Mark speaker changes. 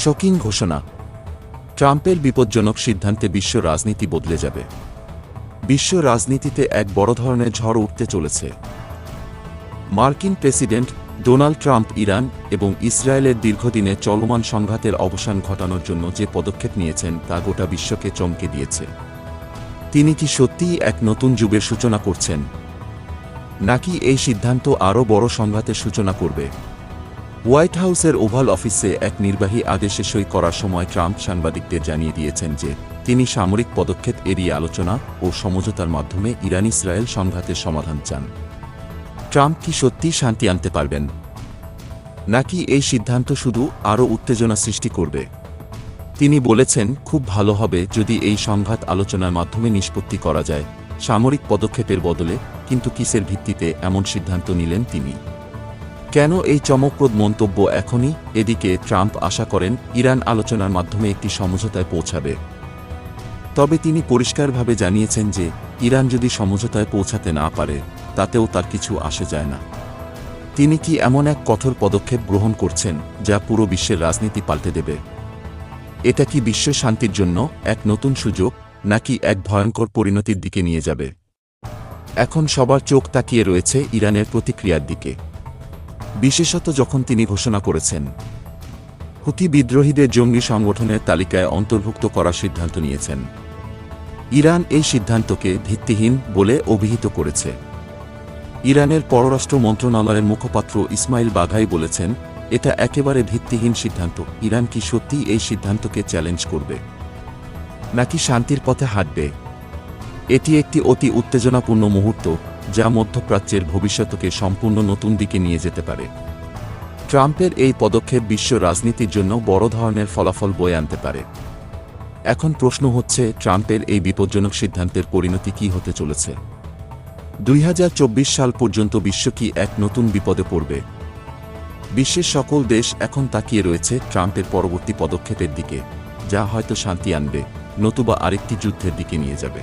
Speaker 1: Shocking ঘোষণা। ট্রাম্পের বিপজ্জনক সিদ্ধান্তে বিশ্ব রাজনীতি বদলে যাবে। বিশ্ব রাজনীতিতে এক বড় ধরনের ঝড় উঠতে চলেছে। মার্কিন প্রেসিডেন্ট ডোনাল্ড ট্রাম্প ইরান এবং ইসরায়েলের দীর্ঘদিনে চলমান সংঘাতের অবসান ঘটানোর জন্য যে পদক্ষেপ নিয়েছেন তা গোটা বিশ্বকে চমকে দিয়েছে। তিনি কি সত্যিই এক নতুন যুগের সূচনা করছেন? নাকি এই সিদ্ধান্ত আরও বড় সংঘাতের সূচনা করবে? হোয়াইট হাউসের ওভাল অফিসে এক নির্বাহী আদেশে সই করার সময় ট্রাম্প সাংবাদিকদের জানিয়ে দিয়েছেন যে, তিনি সামরিক পদক্ষেপ এড়িয়ে আলোচনা ও সমঝোতার মাধ্যমে ইরান ইসরায়েল সংঘাতের সমাধান চান। ট্রাম্প কি সত্যিই শান্তি আনতে পারবেন? নাকি এই সিদ্ধান্ত শুধু আরও উত্তেজনা সৃষ্টি করবে? তিনি বলেছেন, খুব ভালো হবে যদি এই সংঘাত আলোচনার মাধ্যমে নিষ্পত্তি করা যায়। সামরিক পদক্ষেপের বদলে কিন্তু কিসের ভিত্তিতে এমন সিদ্ধান্ত নিলেন তিনি? কেন এই চমকপ্রদ মন্তব্য এখনই? এদিকে ট্রাম্প আশা করেন ইরান আলোচনার মাধ্যমে একটি সমঝোতায় পৌঁছাবে। তবে তিনি পরিষ্কারভাবে জানিয়েছেন যে, ইরান যদি সমঝোতায় পৌঁছাতে না পারে, তাতেও তার কিছু আসে যায় না। তিনি কি এমন এক কঠোর পদক্ষেপ গ্রহণ করছেন, যা পুরো বিশ্বের রাজনীতি পাল্টে দেবে? এটা কি বিশ্ব শান্তির জন্য এক নতুন সুযোগ, নাকি এক ভয়ঙ্কর পরিণতির দিকে নিয়ে যাবে? এখন সবার চোখ তাকিয়ে রয়েছে ইরানের প্রতিক্রিয়ার দিকে। বিশেষত যখন তিনি ঘোষণা করেছেন। হুতি বিদ্রোহীদের জঙ্গি সংগঠনের তালিকায় অন্তর্ভুক্ত করার সিদ্ধান্ত নিয়েছেন। ইরান এই সিদ্ধান্তকে ভিত্তিহীন বলে অভিহিত করেছে। ইরানের পররাষ্ট্র মন্ত্রণালয়ের মুখপাত্র ইসমাইল বাঘাই বলেছেন, এটা একেবারে ভিত্তিহীন সিদ্ধান্ত। ইরান কি সত্যিই এই সিদ্ধান্তকে চ্যালেঞ্জ করবে? নাকি শান্তির পথে হাঁটবে? এটি একটি অতি উত্তেজনাপূর্ণ মুহূর্ত। যা মধ্যপ্রাচ্যের ভবিষ্যতকে সম্পূর্ণ নতুন দিকে নিয়ে যেতে পারে। ট্রাম্পের এই পদক্ষেপ বিশ্ব রাজনীতির জন্য বড় ধরনের ফলাফল বয়ে আনতে পারে। এখন প্রশ্ন হচ্ছে, ট্রাম্পের এই বিপজ্জনক সিদ্ধান্তের পরিণতি কি হতে চলেছে? দুই হাজার চব্বিশ সাল পর্যন্ত বিশ্ব কি এক নতুন বিপদে পড়বে? বিশ্বের সকল দেশ এখন তাকিয়ে রয়েছে ট্রাম্পের পরবর্তী পদক্ষেপের দিকে, যা হয়তো শান্তি আনবে, নতুবা আরেকটি যুদ্ধের দিকে নিয়ে যাবে।